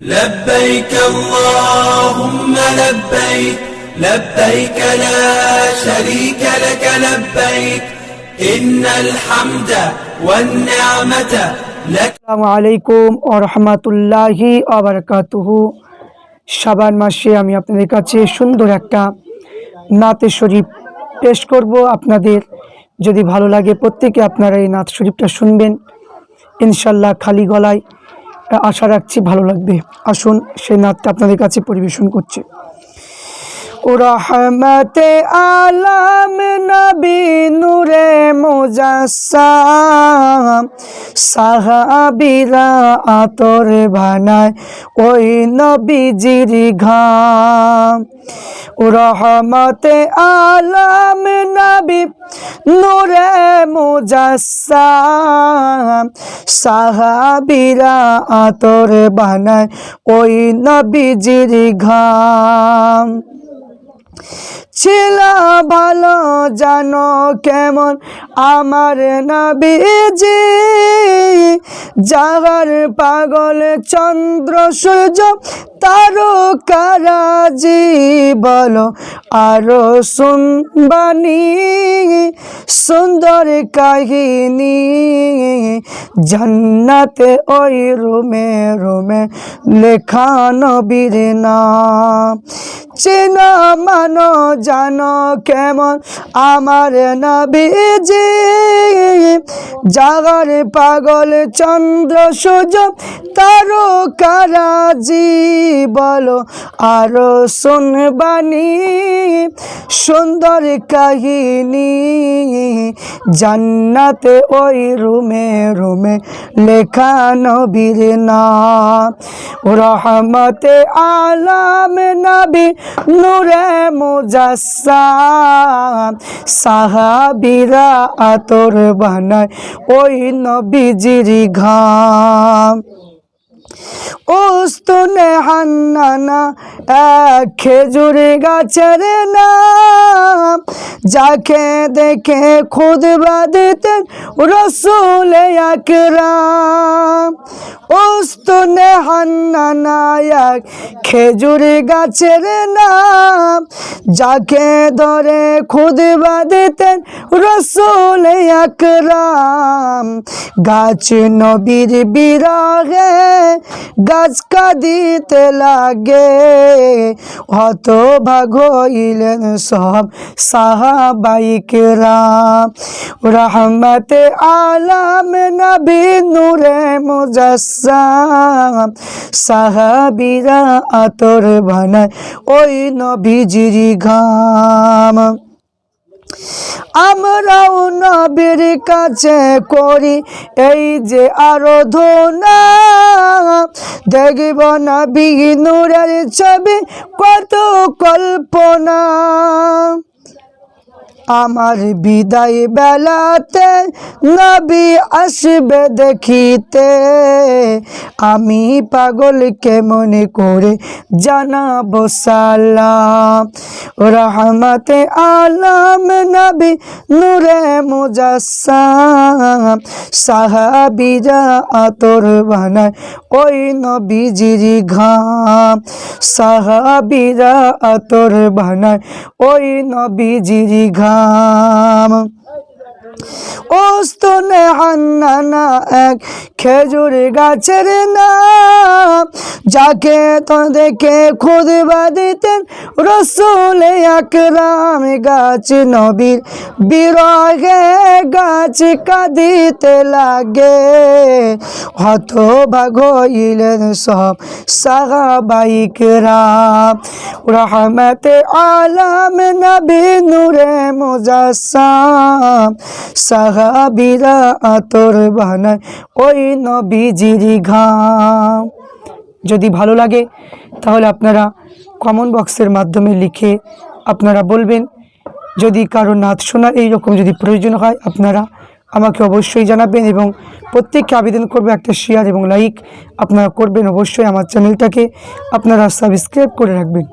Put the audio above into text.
لبيك اللهم لبيك لبيك لا شريك لك لبيك إن الحمد والنعمة لك আসসালামু আলাইকুম ও রহমতুল্লাহি আবরকাতুহু শাবান মাসে আমি আপনাদের কাছে সুন্দর একটা নাতে শরীফ পেশ করব আপনাদের যদি ভালো লাগে প্রত্যেকে আপনারা এই নাত শরীফটা শুনবেন ইনশাল্লাহ খালি গলায় আশা রাখছি ভালো লাগবে। আসুন সেই নাচটা আপনাদের কাছে পরিবেশন করছি। রহমতে আলম নবী নূরে মুজাসসাম, সাহাবিরা আতর বানায় ওই নবীজির ঘাম। রহমতে আলম নবী নূরে মুজাসসাম, সাহাবিরা আতর বানায় ওই নবীজির ঘাম। ছিল ভালো জানো কেমন? আমার নবীজি যাহার পাগল চন্দ্র, সূর্য, তারকারাজি, বলো আরও শুনবানি সুন্দর কাহিনী, জান্নাতে ওই রুমে রুমে লেখা নবীর নাম। চেনা মানো, জানো কেমন আমার নবীজি। জাগার পাগল চন্দ্র সূর্য, তারকারাজি বলো, আরও শুনবানি সুন্দর কাহিনী। জান্নাতে ওই রুমে রুমে লেখা নবীর নাম। রহমতে আলম নবী নূরে মুজাসসাম। সাহাবিরা আতর বানায় ওই নবীজির ঘাম। ওস্তনে হান্নানা এক খেজুর গাছের নাম, যাকে দেখে খুদ দিতেন রসুল আকরাম। উস্তুনে হান্নানা এক খেজুর গাছের নাম, যাকে ধরে খুদ দিতেন রসুল আকরাম। গাছ নবীর বিরাগে গাছ কাঁদিতে লাগে। হত ভাগ হইলেন সব সাহাবাইকেরাম রহমতে আলাম নবী নূরে মুজাসসাম, সাহাবিরা আতর বানায় ওই নবীজির ঘাম। আমরাও নবীর কাছে করি এই যে আরাধনা। দেখব নবী নূরের ছবি কত কল্পনা। আমার বিদায় বেলাতে নবী আসবে দেখিতে। আমি পাগলকে মনে করে জানাব সালাম? রহমতে আলাম নবী নূরে মুজাসসাম। সাহাবিরা আতর বানায় ওই নবীজির ঘাম। সাহাবিরা আতর বানায় ওই নবীজির ঘাম। ওস্তনে হান্নানা এক খেজুর গাছের নাম। যাকে তো দেখে খুদ দিতেন রসুল আকরাম। গাছ নবীর বিরহে গাছ কাঁদিতে লাগে। হত ভাগ হইলেন সব সাহাবাইক রাম রহমতে আলম নবী নূরে মুজাসসাম। সাহাবিরা আতর বানায় ওই নবীজির ঘাম। যদি ভালো লাগে, তাহলে আপনারা কমন বক্সের মাধ্যমে লিখে আপনারা বলবেন। যদি কারও নাচ শোনার এইরকম যদি প্রয়োজন হয়, আপনারা আমাকে অবশ্যই জানাবেন এবং প্রত্যেককে আবেদন করবে একটা শেয়ার এবং লাইক আপনারা করবেন। অবশ্যই আমার চ্যানেলটাকে আপনারা সাবস্ক্রাইব করে রাখবেন।